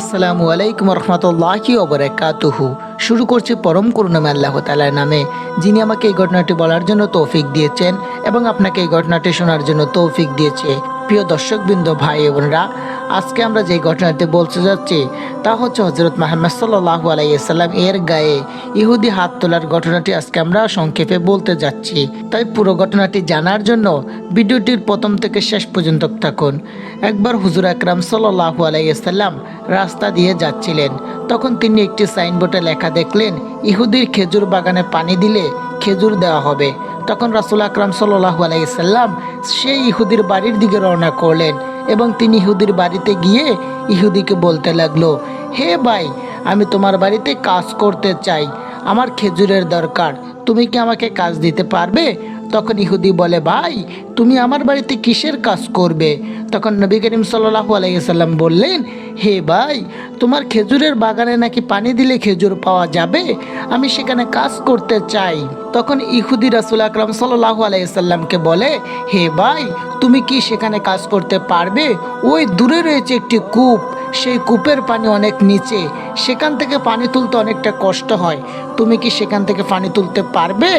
আসসালামু আলাইকুম রহমতুল্লাহি ওবরাকাতুহু। শুরু করছি পরম করুণামে আল্লাহ তালার নামে, যিনি আমাকে এই ঘটনাটি বলার জন্য তৌফিক দিয়েছেন এবং আপনাকে এই ঘটনাটি শোনার জন্য তৌফিক দিয়েছে। প্রিয় দর্শকবৃন্দ, ভাই বোনরা আজকে আমরা যে ঘটনাটি বলতে যাচ্ছি, তা হচ্ছে হজরত মাহমদ সাল্লাহু আলাইসাল্লাম এর গায়ে ইহুদি হাত তোলার ঘটনাটি আজকে আমরা সংক্ষেপে বলতে যাচ্ছি। তাই পুরো ঘটনাটি জানার জন্য ভিডিওটির প্রথম থেকে শেষ পর্যন্ত থাকুন। একবার হুজুর আকরাম সাল্লাহু আলাইসাল্লাম রাস্তা দিয়ে যাচ্ছিলেন, তখন তিনি একটি সাইনবোর্ডে লেখা দেখলেন, ইহুদির খেজুর বাগানে পানি দিলে খেজুর দেওয়া হবে। তখন রাসুল আকরাম সাল্লাহু আলাইসাল্লাম সেই ইহুদির বাড়ির দিকে রওনা করলেন। এবং তিনি ইহুদির বাড়িতে গিয়ে ইহুদিকে বলতে লাগল, হে ভাই, আমি তোমার বাড়িতে কাজ করতে চাই। আমার খেজুরের দরকার। তুমি কি আমাকে কাজ দিতে পারবে? তখন ইহুদি বলে, ভাই, তুমি আমার বাড়িতে কিসের কাজ করবে? তখন নবী করিম সাল্লাহু বললেন, হে ভাই, তোমার খেজুরের বাগানে নাকি পানি দিলে খেজুর পাওয়া যাবে? আমি সেখানে কাজ করতে চাই। তখন ইহুদি রাসুল আকরাম সাল্লাহু আলাইসাল্লামকে বলে, হে ভাই, তুমি কি সেখানে কাজ করতে পারবে? ওই দূরে রয়েছে একটি কূপ। সেই কূপের পানি অনেক নিচে। সেখান থেকে পানি তুলতে অনেকটা কষ্ট হয়। তুমি কি সেখান থেকে পানি তুলতে পারবে?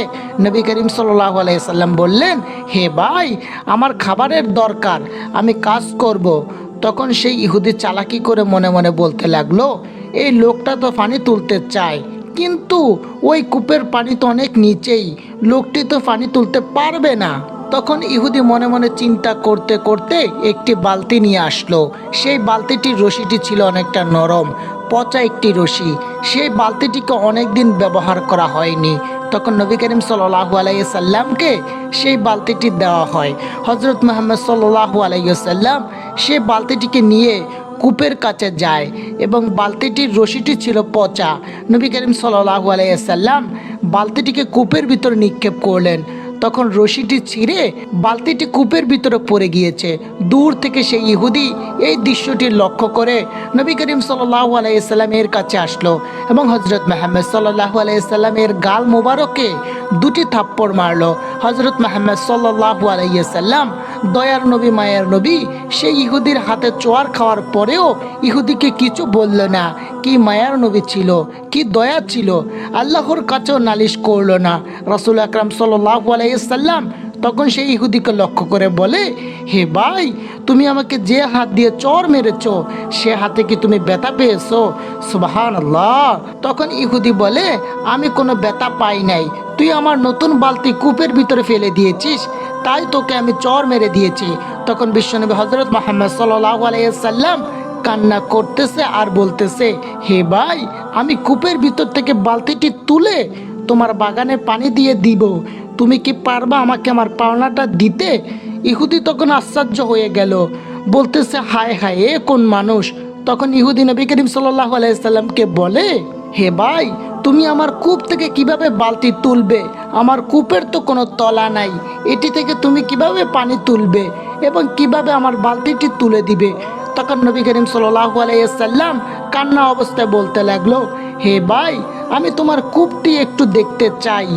নবী করিম সাল্লাহ আলাইসাল্লাম বললেন, হে ভাই, আমার খাবারের দরকার, আমি কাজ করব। তখন সেই ইহুদি চালাকি করে মনে মনে বলতে লাগল, এই লোকটা তো পানি তুলতে চায়, কিন্তু ওই কূপের পানি তো অনেক নিচেই। লোকটি তো পানি তুলতে পারবে না। তখন ইহুদি মনে মনে চিন্তা করতে করতে একটি বালতি নিয়ে আসলো। সেই বালতিটির রশিটি ছিল অনেকটা নরম, পচা একটি রশি। সেই বালতিটিকে অনেক দিন ব্যবহার করা হয়নি। তখন নবী করিম সাল্লাহু আলাইসাল্লামকে সেই বালতিটি দেওয়া হয়। হজরত মোহাম্মদ সাল্লাহু আলাইসাল্লাম সেই বালতিটিকে নিয়ে কূপের কাছে যায় এবং বালতিটির রশিটি ছিল পচা। নবী করিম সাল্লাহু আলাইসাল্লাম বালতিটিকে কূপের ভিতর নিক্ষেপ করলেন। তখন রশিটি ছিঁড়ে বালতিটি কূপের ভিতরে পড়ে গিয়েছে। দূর থেকে সেই ইহুদি এই দৃশ্যটি লক্ষ্য করে নবী করিম সাল্লাহ আলাইসাল্লামের কাছে আসলো এবং হজরত মাহমদ সাল্লাহ আলাইসাল্লামের গাল মুবারকে দুটি থাপ্পড় মারলো। হজরত মাহমদ সাল্লাহ আলাইসাল্লাম দয়ার নবী, মায়ের নবী, সেই ইহুদির হাতে চোয়ার খাওয়ার পরেও ইহুদিকে কিছু বলল না। কি মায়ার নবী ছিল, কি দয়া ছিল, আল্লাহর কাছেও নালিশ করল না। রসুল আকরাম সাল্লাহ আলাইসাল্লাম তখন সেই ইহুদিকে লক্ষ্য করে বলে, হে ভাই, তুমি আমাকে যে হাত দিয়ে চর মেরেছ, সে হাতে কি তুমি ব্যথা পেয়েছ? সুবাহান তখন ইহুদি বলে, আমি কোনো ব্যথা পাই নাই। তুই আমার নতুন বালতি কূপের ভিতরে ফেলে দিয়েছিস। তাই তোকে আমি চর মেরে দিয়েছি। তখন বিশ্বনবী হজরত মোহাম্মদ আলাইসাল্লাম কান্না করতেছে আর বলতেছে, হে ভাই, আমি কূপের ভিতর থেকে বালতিটি তুলে তোমার বাগানে পানি দিয়ে দিব। তুমি কি পারবা আমাকে আমার পাওনাটা দিতে? ইহুদি তখন আশ্চর্য হয়ে গেল। বলতেছে, হায় হায়, এ কোন মানুষ? তখন ইহুদি নবী করিম সাল্লাহ আলাইসাল্লামকে বলে, হে ভাই তুমি আমার কূপ থেকে কীভাবে বালতি তুলবে? আমার কূপের তো কোনো তলা নাই। এটি থেকে তুমি কীভাবে পানি তুলবে এবং কীভাবে আমার বালতিটি তুলে দিবে? তখন নবী করিম সাল্লাহ আলাইসাল্লাম কান্না অবস্থায় বলতে লাগল, হে ভাই, আমি তোমার কূপটি একটু দেখতে চাই।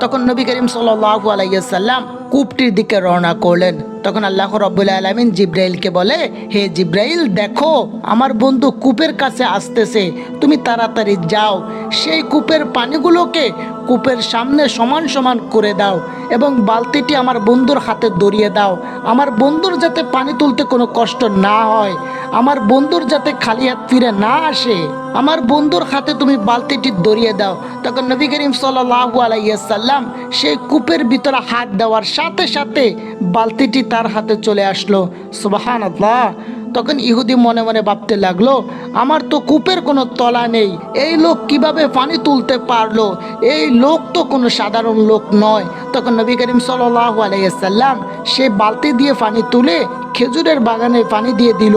তখন নবী করিম সাল্লাহু আলাইসাল্লাম কূপটির দিকে রওনা করলেন। তখন আল্লাহ রব্বুল আলমিন জিব্রাইলকে বলে, হে জিব্রাইল, দেখো, আমার বন্ধু কূপের কাছে আসতেছে। তুমি তাড়াতাড়ি যাও। সেই কূপের পানিগুলোকে কূপের সামনে সমান সমান করে দাও এবং বালতিটি আমার বন্ধুর হাতে দড়িয়ে দাও। আমার বন্ধুর যাতে পানি তুলতে কোনো কষ্ট না হয়, আমার বন্ধুর যাতে খালি হাত ফিরে না আসে। আমার বন্ধুর হাতে তুমি বালতিটি দড়িয়ে দাও। তখন নবী করিম সাল্লাহু আলাইসাল্লাম সেই কূপের ভিতরে হাত দেওয়ার সাথে সাথে বালতিটি তার হাতে চলে আসলো। সুবাহান আল্লাহ তখন ইহুদি মনে মনে ভাবতে লাগল, আমার তো কূপের কোনো তলা নেই, এই লোক কীভাবে পানি তুলতে পারল? এই লোক তো কোনো সাধারণ লোক নয়। তখন নবী করিম সাল্লাহ আলাইসাল্লাম সে বালতি দিয়ে পানি তুলে খেজুরের বাগানে পানি দিয়ে দিল।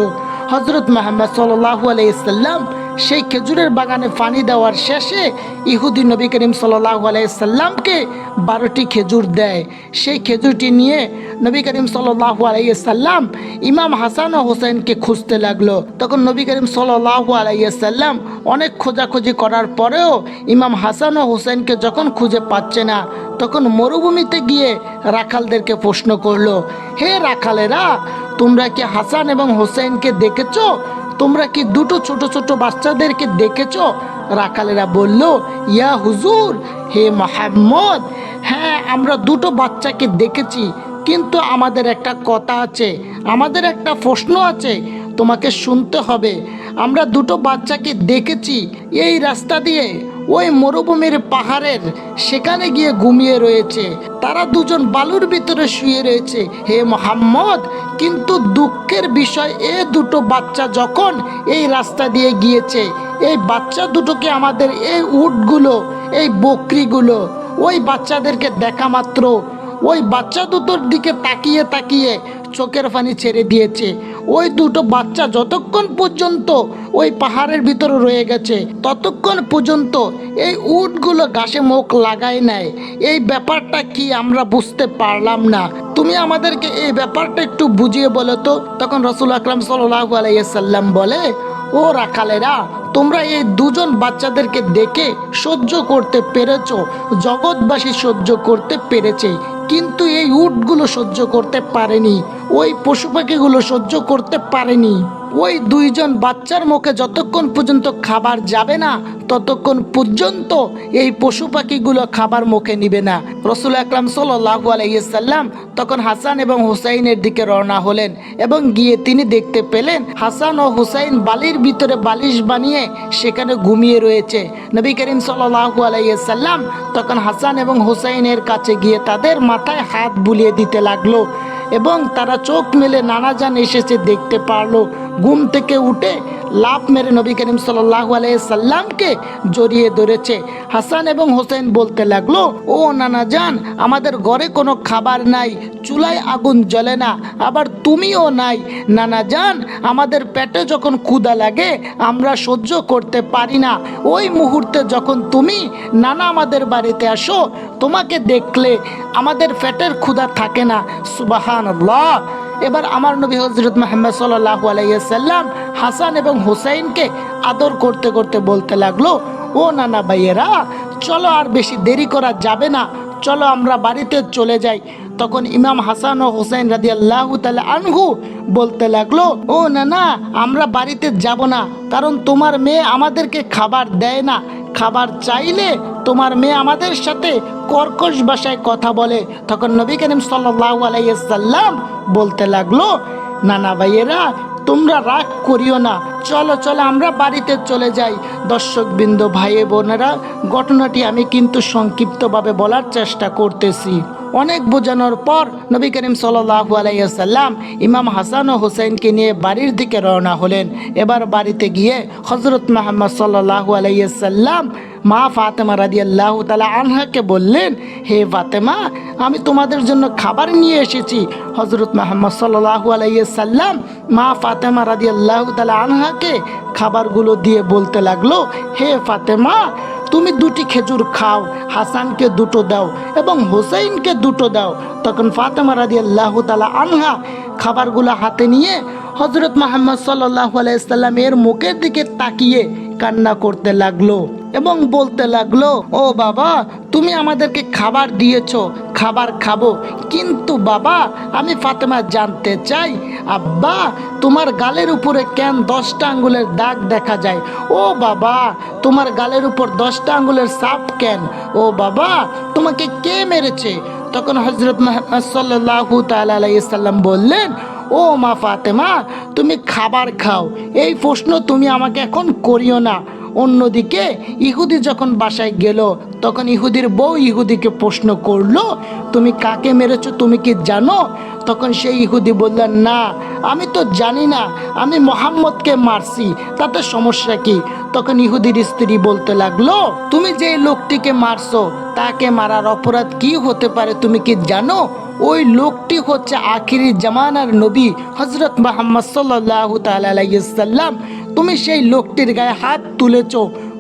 হজরত মোহাম্মদ সাল্লাহ আলাইসাল্লাম সেই খেজুরের বাগানে পানি দেওয়ার শেষে ইহুদি নবী করিম সাল্লাহ আলাইসাল্লামকে বারোটি খেজুর দেয়। সেই খেজুরটি নিয়ে নবী করিম সাল্লাহ আলাইসাল্লাম ইমাম হাসান ও হোসেনকে খুঁজতে লাগল। তখন নবী করিম সাল্লাহ আলাইসাল্লাম অনেক খোঁজাখুঁজি করার পরেও ইমাম হাসান ও হোসেনকে যখন খুঁজে পাচ্ছে না, তখন মরুভূমিতে গিয়ে রাখালদেরকে প্রশ্ন করল, হে রাখালেরা, তোমরা কি হাসান এবং হোসেনকে দেখেছ? তোমরা কি দুটো ছোট ছোট বাচ্চাদেরকে দেখেছ? রাখালেরা বলল, ইয়া হুজুর, হে মোহাম্মদ হ্যাঁ আমরা দুটো বাচ্চাকে দেখেছি, কিন্তু আমাদের একটা কথা আছে, আমাদের একটা প্রশ্ন আছে, তোমাকে শুনতে হবে। আমরা দুটো বাচ্চাকে দেখেছি, এই রাস্তা দিয়ে, ওই মরুভূমির পাহাড়ের সেখানে গিয়ে ঘুমিয়ে রয়েছে। তারা দুজন বালুর ভিতরে শুয়ে রয়েছে। হে মোহাম্মদ কিন্তু দুঃখের বিষয়, এ দুটো বাচ্চা যখন এই রাস্তা দিয়ে গিয়েছে, এই বাচ্চা দুটোকে আমাদের এই উটগুলো, এই বকরিগুলো, ওই বাচ্চাদেরকে দেখা মাত্র। ওই বাচ্চা দুটোর দিকে তাকিয়ে তাকিয়ে চোখের পানি ছেড়ে দিয়েছে। ওই দুটো বাচ্চা যতক্ষণ পর্যন্ত ওই পাহাড়ের ভিতরে রয়ে গেছে, ততক্ষণ পর্যন্ত এই উটগুলো ঘাসে মুখ লাগায় নেয়। এই ব্যাপারটা কি আমরা বুঝতে পারলাম না। তুমি আমাদেরকে এই ব্যাপারটা একটু বুঝিয়ে বলো তো। তখন রসুল আকরাম সাল্লাহ আলাইসাল্লাম বলে, ও রাখালেরা, তোমরা এই দুজন বাচ্চাদেরকে দেখে সহ্য করতে পেরেছ, জগৎবাসী সহ্য করতে পেরেছে, কিন্তু এই উটগুলো সহ্য করতে পারেনি। ওই পশু পাখিগুলো সহ্য করতে পারেনি। ওই দুইজন বাচ্চার মুখে যতক্ষণ পর্যন্ত খাবার যাবে না, ততক্ষণ পর্যন্ত এই পশু পাখিগুলো খাবার মুখে নিবে না। রসুল আকরাম সাল্লাহ আলাইসাল্লাম তখন হাসান এবং হুসাইনের দিকে রওনা হলেন এবং গিয়ে তিনি দেখতে পেলেন হাসান ও হুসাইন বালির ভিতরে বালিশ বানিয়ে সেখানে ঘুমিয়ে রয়েছে। নবী করিম সাল্লাহ আলাইসাল্লাম তখন হাসান এবং হুসাইনের কাছে গিয়ে তাদের মাথায় হাত বুলিয়ে দিতে লাগল। এবং তারা চোখ মেলে নানাজান এসেছে দেখতে পারল। ঘুম থেকে উঠে লাভ মেরে নবী করিম সাল্লাহ সাল্লামকে জড়িয়ে ধরেছে। হাসান এবং হোসেন বলতে লাগল, ও নানা জান, আমাদের ঘরে কোনো খাবার নাই, চুলায় আগুন জ্বলে না, আবার তুমিও নাই। নানা জান, আমাদের পেটে যখন ক্ষুদা লাগে, আমরা সহ্য করতে পারি না। ওই মুহূর্তে যখন তুমি নানা আমাদের বাড়িতে আসো, তোমাকে দেখলে আমাদের পেটের ক্ষুদা থাকে না। সুবাহান এবার আমার নবী হজরত মোহাম্মদ সাল্লাহ আলাইসাল্লাম হাসান এবং হুসাইনকে আদর করতে করতে বলতে লাগল, ও নানা ভাইয়েরা, চলো আর বেশি দেরি করা যাবে না, চলো আমরা বাড়িতে চলে যাই। তখন ইমাম হাসান ও হুসাইন রাজি আল্লাহ আনহু বলতে লাগল, ও না না আমরা বাড়িতে যাব না, কারণ তোমার মেয়ে আমাদেরকে খাবার দেয় না। খাবার চাইলে তোমার মেয়ে আমাদের সাথে কর্কশ ভাষায় কথা বলে। তখন নবী করিম আলাইসাল্লাম বলতে লাগল, নানা ভাইয়েরা, তোমরা রাগ করিও না। চলো চলো, আমরা বাড়িতে চলে যাই। দর্শক বিন্দু ভাই বোনেরা, ঘটনাটি আমি কিন্তু সংক্ষিপ্তভাবে বলার চেষ্টা করতেছি। অনেক বোঝানোর পর নবী করিম সাল্লাহু ইমাম হাসান ও হুসাইনকে নিয়ে বাড়ির দিকে রওনা হলেন। এবার বাড়িতে গিয়ে হজরত মাহমদ সাল্লাহু আলাইসাল্লাম মা ফাতেমা রাদি আল্লাহ তালা আনহাকে বললেন, হে ফাতেমা, আমি তোমাদের জন্য খাবার নিয়ে এসেছি। হজরত মাহমদ সাল্লাহু আলাইসাল্লাম মা ফাতেমা রাদি আল্লাহ তালা আনহাকে খাবারগুলো দিয়ে বলতে লাগল, হে ফাতেমা তুমি দুটি খেজুর খাও, হাসানকে দুটো দাও এবং হোসেইনকে দুটো দাও। তখন ফাতেমা রাদি আল্লাহ তালা আনহা খাবারগুলো হাতে নিয়ে হজরত মাহমদ সাল্লাহ আলাইসাল্লামের মুখের দিকে তাকিয়ে কান্না করতে লাগল এবং বলতে লাগল, ও বাবা, তুমি আমাদেরকে খাবার দিয়েছ, খাবার খাব। কিন্তু বাবা, আমি ফাতেমা জানতে চাই আব্বা, তোমার গালের উপরে কেন দশটা আঙ্গুলের দাগ দেখা যায়? ও বাবা, তোমার গালের উপর দশটা আঙ্গুলের সাপ কেন? ও বাবা, তোমাকে কে মেরেছে? তখন হজরত মোহাম্মদ সাল্লাহ তাল্লাম বললেন, ও মা ফাতেমা, তুমি খাবার খাও। এই প্রশ্ন তুমি আমাকে এখন করিও না। অন্যদিকে ইহুদি যখন বাসায় গেল, তখন ইহুদির বউ ইহুদিকে প্রশ্ন করল, তুমি কাকে মেরেছো? তুমি কি জানো? তখন সেই ইহুদি বললেন না, আমি তো জানি না, আমি মোহাম্মদকে মারছি, তাতে সমস্যা কি? তখন ইহুদির স্ত্রী বলতে লাগল, তুমি যে লোকটিকে মারছো, তাকে মারার অপরাধ কি হতে পারে তুমি কি জানো? ওই লোকটি হচ্ছে আখিরি জামানার নবী হজরত মোহাম্মদ সাল্লাহ তাল্লাম তুমি সেই লোকটির গায়ে হাত তুলেছ।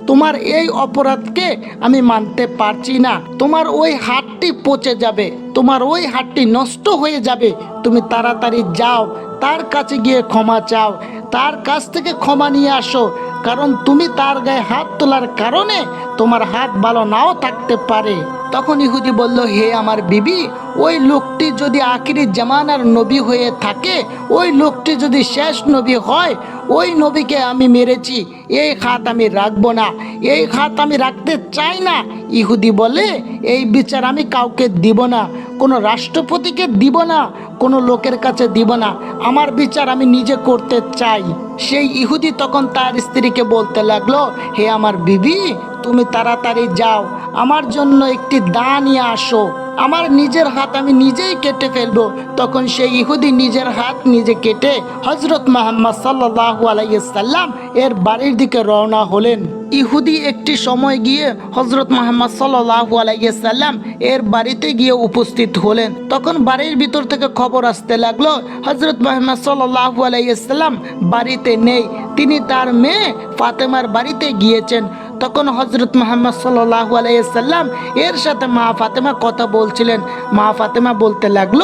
তোমার এই অপরাধকে আমি মানতে পারছি না। তোমার ওই হাতটি পচে যাবে। তোমার ওই হাতটি নষ্ট হয়ে যাবে। তুমি তাড়াতাড়ি যাও। তার কাছে গিয়ে ক্ষমা চাও। তার কাছ থেকে ক্ষমা নিয়ে আসো। কারণ তুমি তার গায়ে হাত তোলার কারণে তোমার হাত ভালো নাও থাকতে পারে। তখন ইহুদি বলল, হে আমার বিবি, ওই লোকটি যদি আখিরি জামানার নবী হয়ে থাকে, ওই লোকটি যদি শেষ নবী হয়, ওই নবীকে আমি মেরেছি, এই খাত আমি রাখব না, এই খাত আমি রাখতে চাই না। ইহুদি বলে, এই বিচার আমি কাউকে দিব না, কোনো রাষ্ট্রপতিকে দিব না, কোনো লোকের কাছে দিব না, আমার বিচার আমি নিজে করতে চাই। সেই ইহুদি তখন তার স্ত্রীকে বলতে লাগল, হে আমার বিবি, তুমি তাড়াতাড়ি যাও আমার জন্য একটি দা নিয়ে আসো। আমার নিজের হাত আমি নিজেই কেটে ফেলব। তখন সেই ইহুদি নিজের হাত নিজে কেটে হজরত মোহাম্মদ সাল্লাহ আলাইসাল্লাম এর বাড়ির দিকে রওনা হলেন। ইহুদি একটি সময় গিয়ে হজরত মোহাম্মদ সাল্লাহ আলাইসাল্লাম এর বাড়িতে গিয়ে উপস্থিত হলেন। তখন বাড়ির ভিতর থেকে খবর আসতে লাগল হজরত মোহাম্মদ সাল্লাহ আলাইসাল্লাম বাড়িতে নেই। তিনি তার মেয়ে ফাতেমার বাড়িতে গিয়েছেন। তখন হজরত মোহাম্মদ সাল্লাহ আলাইসাল্লাম এর সাথে মা ফাতেমা কথা বলছিলেন। মা ফাতেমা বলতে লাগল,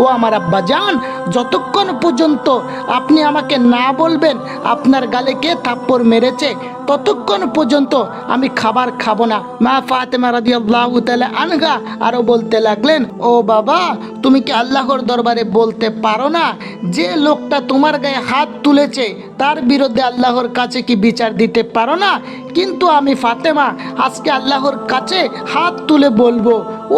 ও আমার আব্বা যান যতক্ষণ পর্যন্ত আপনি আমাকে না বলবেন, আপনার গালে কে থাপ্পড় মেরেছে ততক্ষণ পর্যন্ত আমি খাবার খাব না। মা ফাতেমা রাজি আল্লাহ আনগা আরও বলতে লাগলেন, ও বাবা, তুমি কি আল্লাহর দরবারে বলতে পারো না যে লোকটা তোমার গায়ে হাত তুলেছে, তার বিরুদ্ধে আল্লাহর কাছে কি বিচার দিতে পারো না? কিন্তু আমি ফাতেমা, আজকে আল্লাহর কাছে হাত তুলে বলব,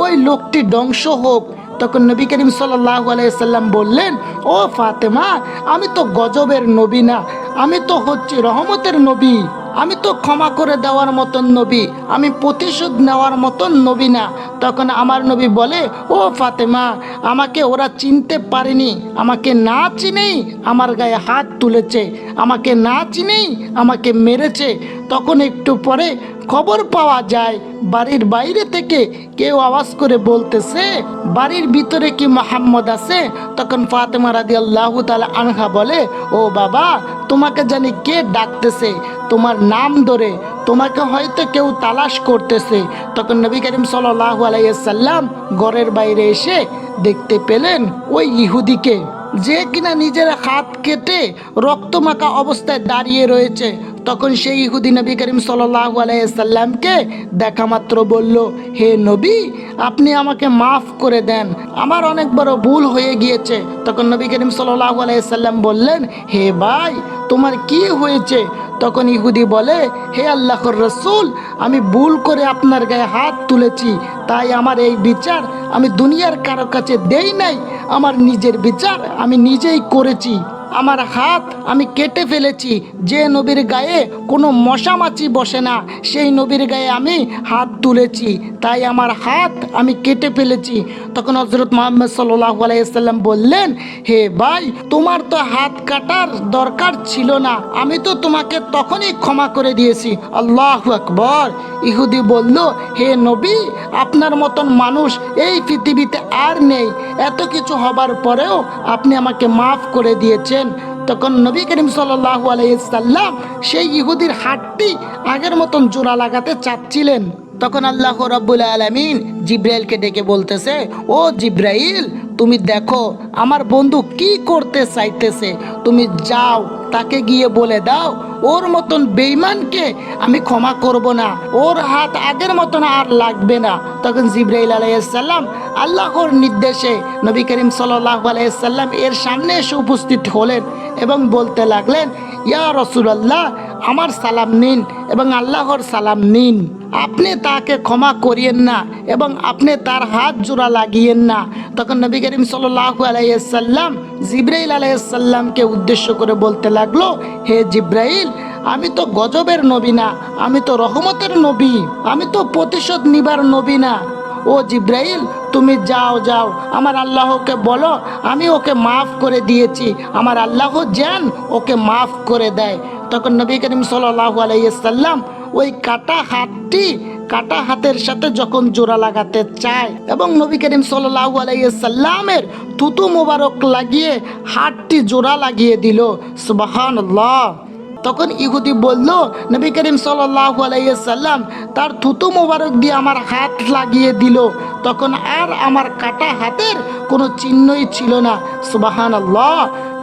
ওই লোকটি ধ্বংস হোক। তখন নবী করিম সাল্লাহ আলাইসাল্লাম বললেন, ও ফাতেমা, আমি তো গজবের নবী না, আমি তো হচ্ছি রহমতের নবী। আমি তো ক্ষমা করে দেওয়ার মতন নবী, আমি প্রতিশোধ নেওয়ার মতন নবী না। তখন আমার নবী বলে, ও ফাতেমা, আমাকে ওরা চিনতে পারেনি, আমাকে না চিনেই আমার গায়ে হাত তুলেছে, আমাকে না চিনেই আমাকে মেরেছে। তখন একটু পরে খবর পাওয়া যায়, বাড়ির বাইরে থেকে কেউ আওয়াজ করে বলতেছে, বাড়ির ভিতরে কি মোহাম্মদ আছে? তখন ফাতেমা রাদি আল্লাহ তালা আনহা বলে, ও বাবা, তোমাকে জানি কে ডাকতেছে? তোমার নাম ধরে তোমাকে হয়তো কেউ তালাশ করতেছে। তখন নবী করিম সাল্লাহ আলাইসাল্লাম ঘরের বাইরে এসে দেখতে পেলেন ওই ইহুদিকে। যে কিনা নিজের হাত কেটে রক্তমাখা অবস্থায় দাঁড়িয়ে রয়েছে। তখন সেই ইহুদি নবী করিম সাল্লাহ আলাইসাল্লামকে দেখা মাত্র বলল, হে নবী, আপনি আমাকে মাফ করে দেন। আমার অনেক বড় ভুল হয়ে গিয়েছে। তখন নবী করিম সাল্লাহ আলাইসাল্লাম বললেন, হে ভাই, তোমার কি হয়েছে? তখন ইহুদি বলে, হে আল্লাহর রসুল, আমি ভুল করে আপনার গায়ে হাত তুলেছি। তাই আমার এই বিচার আমি দুনিয়ার কারও কাছে দেই নাই। আমার নিজের বিচার আমি নিজেই করেছি। আমার হাত আমি কেটে ফেলেছি। যে নবীর গায়ে কোনো মশামাছি বসে না, সেই নবীর গায়ে আমি হাত তুলেছি। তাই আমার হাত আমি কেটে ফেলেছি। তখন হজরত মোহাম্মদ সাল্লাহ আলাইসাল্লাম বললেন, হে ভাই, তোমার তো হাত কাটার দরকার ছিল না। আমি তো তোমাকে তখনই ক্ষমা করে দিয়েছি। আল্লাহ আকবর। ইহুদি বলল, হে নবী, আপনার মতন মানুষ এই পৃথিবীতে আর নেই। এত কিছু হবার পরেও আপনি আমাকে মাফ করে দিয়েছেন। তখন নবী করিম সাল্লাহ আলাইসাল্লাম সেই ইহুদির হাটটি আগের মতন জোড়া লাগাতে চাচ্ছিলেন। তখন আল্লাহ রব্বুল আলমিন জিব্রাইলকে ডেকে বলতেছে, ও জিব্রাইল, তুমি দেখো আমার বন্ধু কি করতে চাইতেছে। তুমি যাও, তাকে গিয়ে বলে দাও, ওর মতন বেইমানকে আমি ক্ষমা করব না, ওর হাত আগের মতন আর লাগবে না। তখন জিব্রাইল আলাইসাল্লাম আল্লাহর নির্দেশে নবী করিম সাল্লাহ আলাইসাল্লাম এর সামনে এসে উপস্থিত হলেন এবং বলতে লাগলেন, ইয়া রসুলাল্লাহ, আমার সালাম নিন এবং আল্লাহর সালাম নিন। আপনি তাকে ক্ষমা করিয়েন না এবং আপনি তার হাত জোড়া লাগিয়েন না। তখন নবী করিম সাল্লাহ আলাইসাল্লাম জিব্রাইল আলাইসাল্লামকে উদ্দেশ্য করে বলতে লাগল, হে জিব্রাইল, আমি তো গজবের নবী না, আমি তো রহমতের নবী, আমি তো প্রতিশোধ নিবার নবী না। ও জিব্রাইল, তুমি যাও যাও, আমার আল্লাহকে বলো, আমি ওকে মাফ করে দিয়েছি, আমার আল্লাহ যেন ওকে মাফ করে দেয়। তখন নবী করিম সাল্লাহ আলাইসাল্লাম ওই কাটা হাতটি কাটা হাতের সাথে যখন জোড়া লাগাতে চায় এবং নবী করিম সাল্লাহ আলাইসাল্লামের থুতু মোবারক লাগিয়ে হাতটি জোড়া লাগিয়ে দিল সুবাহান তখন ইহুদি বলল, নবী করিম সাল্লাহ আলাইসাল্লাম তার থুতু মোবারক দিয়ে আমার হাত লাগিয়ে দিল। তখন আর আমার কাটা হাতের কোনো চিহ্নই ছিল না সুবাহান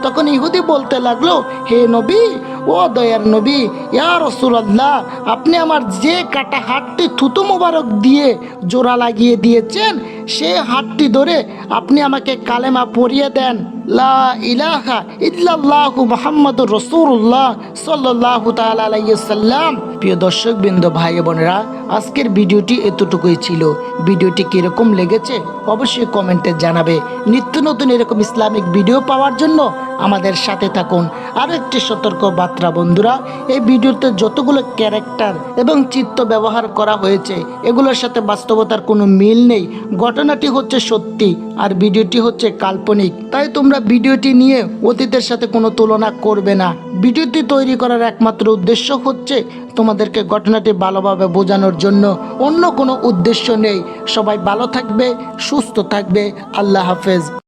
তখন ইহুদি বলতে লাগল, হে নবী ও দয়ার নবী, ইয়া রসুল্লাহ আপনি আমার যে কাটা হাতটি থুতু মোবারক দিয়ে জোড়া লাগিয়ে দিয়েছেন সেই হাতটি ধরে আপনি আমাকে কালেমা পরিয়ে দেন। লা ইলাহা ইল্লাল্লাহু মুহাম্মাদুর রাসূলুল্লাহ সাল্লাল্লাহু তাআলা আলাইহি সাল্লাম। প্রিয় দর্শকবৃন্দ, ভাই বোনেরা, আজকের ভিডিওটি এতটুকুই ছিল। ভিডিওটি কীরকম লেগেছে অবশ্যই কমেন্টে জানাবে। নিত্য নতুন এরকম ইসলামিক ভিডিও পাওয়ার জন্য আমাদের সাথে থাকুন। আরও একটি সতর্ক বার্তা, বন্ধুরা, এই ভিডিওতে যতগুলো ক্যারেক্টার এবং চিত্র ব্যবহার করা হয়েছে, এগুলোর সাথে বাস্তবতার কোনো মিল নেই। ঘটনাটি হচ্ছে সত্যি আর ভিডিওটি হচ্ছে কাল্পনিক। তাই তোমরা ভিডিওটি নিয়ে অতীতের সাথে কোনো তুলনা করবে না। ভিডিওটি তৈরি করার একমাত্র উদ্দেশ্য হচ্ছে তোমাদেরকে ঘটনাটি ভালোভাবে বোঝানোর জন্য অন্য কোনো উদ্দেশ্য নেই। সবাই ভালো থাকবে, সুস্থ থাকবে। আল্লাহ হাফেজ।